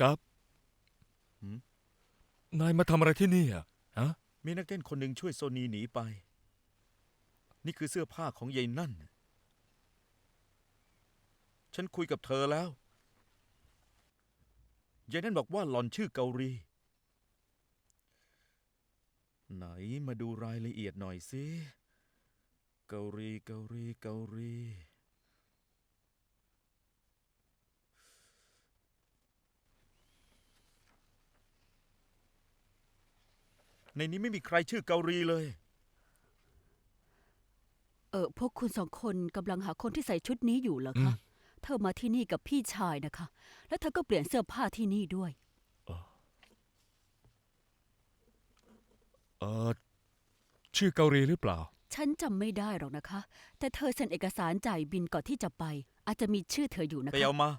กับหืม นายมาทำอะไรที่นี่อะฮะ มีนักเต้นคนหนึ่งช่วยโซนีหนีไป นี่คือเสื้อผ้าของยายนั่น ฉันคุยกับเธอแล้ว ยายนั่นบอกว่าหล่อนชื่อเกาหลี ไหนมาดูรายละเอียดหน่อยสิ เกาหลีเกาหลีเกาหลี ในนี้ไม่มีใครชื่อเกาหลีเลย เออพวกคุณสองคนกำลังหาคนที่ใส่ชุดนี้อยู่เหรอคะ เธอมาที่นี่กับพี่ชายนะคะ แล้วเธอก็เปลี่ยนเสื้อผ้าที่นี่ด้วย เออชื่อเกาหลีหรือเปล่า ฉันจำไม่ได้หรอกนะคะ แต่เธอเซ็นเอกสารจ่ายบินก่อนที่จะไป อาจจะมีชื่อเธออยู่นะไปคะ เอามา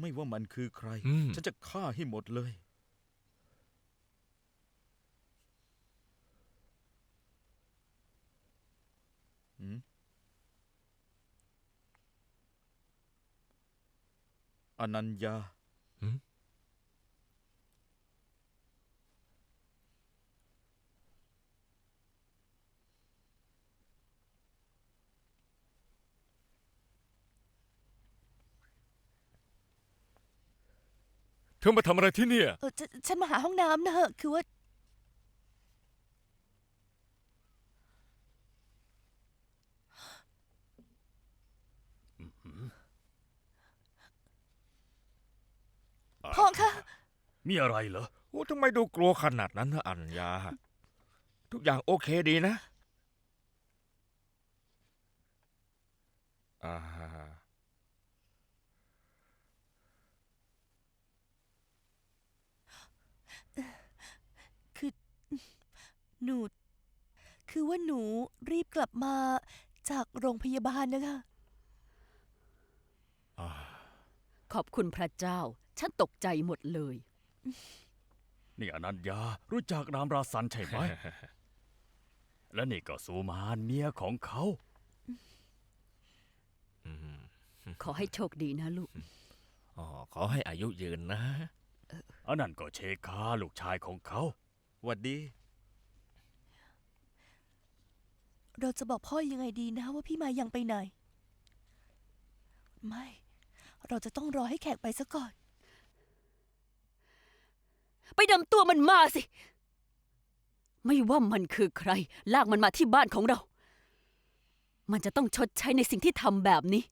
ไม่ว่ามันคือใคร อืม ฉันจะฆ่าให้หมดเลย หืมอนัญญาหืม อมาทำอะไรที่เนี่ย เออฉนฉันมาหาห้องน้ำนะคือว่า พ่อคะ มีอะไรเหรอ โอ้ทำไมดูกลัวขนาดนั้นนะอัญญา ทุกอย่างโอเคดีนะ อ่า หนู คือว่าหนูรีบกลับมาจากโรงพยาบาลนะคะอ่าขอบคุณพระเจ้า ฉันตกใจหมดเลย นี่อนัญญารู้จักรามราสันใช่ไหม และนี่ก็สุมานเมียของเขาอืมขอให้โชคดีนะลูก อ๋อขอให้อายุยืนนะ อันนั้นก็เชคาลูกชายของเขา หวัดดี เราจะบอกพ่อยังไงดีนะว่าพี่มายังไปไหน ไม่ เราจะต้องรอให้แขกไปซะก่อน ไปดำตัวมันมาสิ ไม่ว่ามันคือใคร ลากมันมาที่บ้านของเรา มันจะต้องชดใช้ในสิ่งที่ทำแบบนี้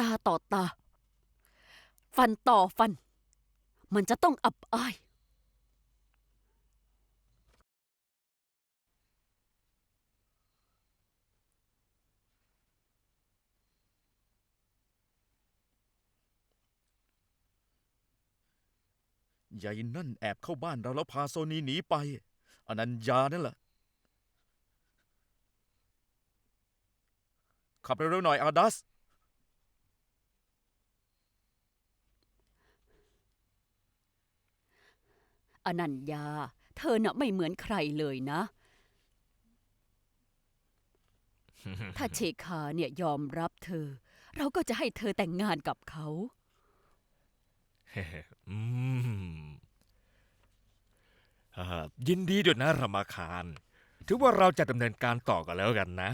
ตาต่อตา ฟันต่อฟัน มันจะต้องอับอาย ยายนั่นแอบเข้าบ้านเราแล้วพาโซนีหนีไป อนัญญานั่นแหละ ขับเร็วๆหน่อยอาดัส อนัญญา เธอน่ะไม่เหมือนใครเลยนะ ถ้าเชคาเนี่ยยอมรับเธอ เราก็จะให้เธอแต่งงานกับเขา อืมอ่ายินดีด้วยนะรมาคาร ถือว่าเราจะดำเนินการต่อกันแล้วกันนะ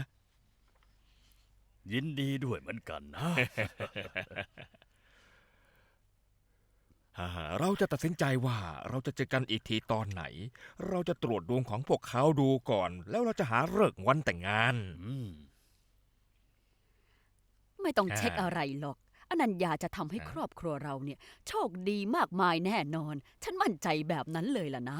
ยินดีด้วยเหมือนกันนะ อ่าเราจะตัดสินใจว่าเราจะเจอกันอีกทีตอนไหน เราจะตรวจดวงของพวกเขาดูก่อน แล้วเราจะหาเลิกษ์วันแต่งงาน อืม ไม่ต้องเช็คอ่าอะไรหรอก อนัญญาจะทำให้อ่าครอบครัวเราเนี่ย โชคดีมากมายแน่นอน ฉันมั่นใจแบบนั้นเลยล่ะนะ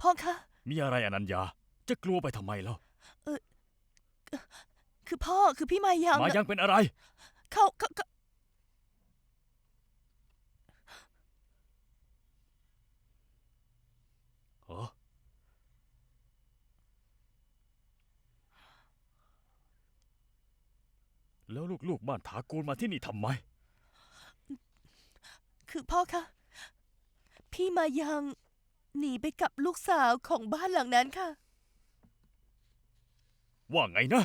พ่อคะ มีอะไรอนัญญา จะกลัวไปทำไมแล้ว คือพ่อคือพี่มายังมายังเป็นอะไร เขาเขาเขาแล้วลูกๆบ้านถากูลมาที่นี่ทำไม คือพ่อคะ พี่มายังหนีไปกับลูกสาวของบ้านหลังนั้นค่ะ ว่าไงนะ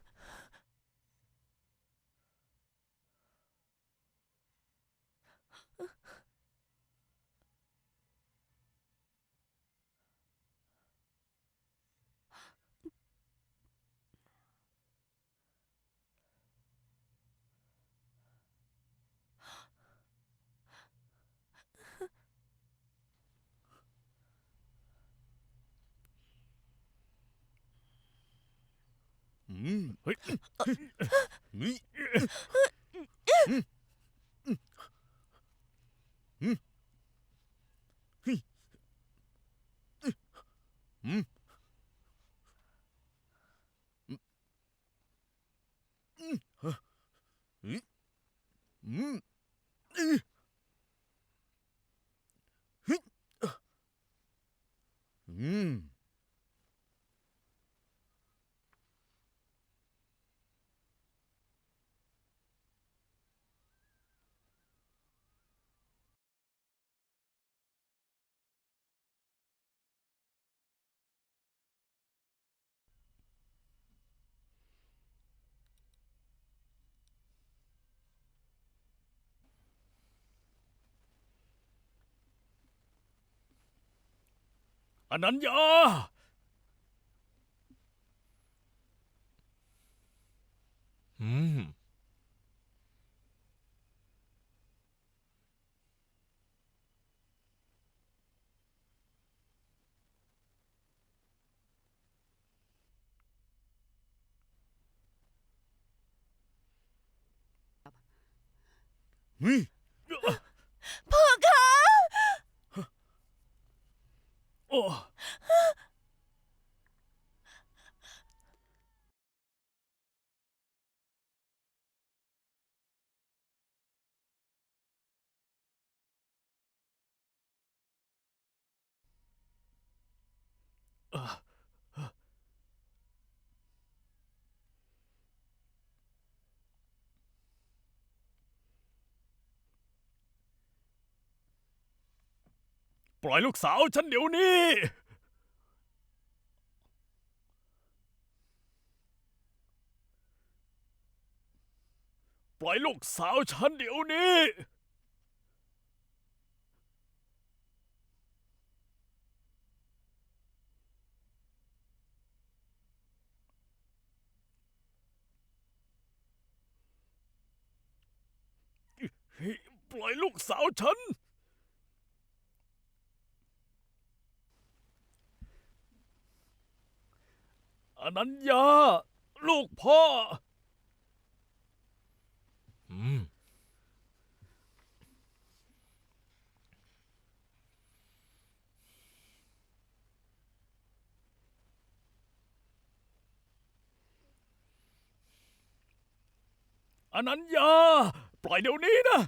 อืมเฮ้ย นี่อืมอืมอืมอืม อนัญญา อืมเฮ้ยพ่อ คะ ปล่อยลูกสาวฉันเดี๋ยวนี้ ปล่อยลูกสาวฉันเดี๋ยวนี้ ปล่อยลูกสาวฉัน อนัญญา ลูกพ่อ อืม อนัญญา ปล่อยเดี๋ยวนี้นะ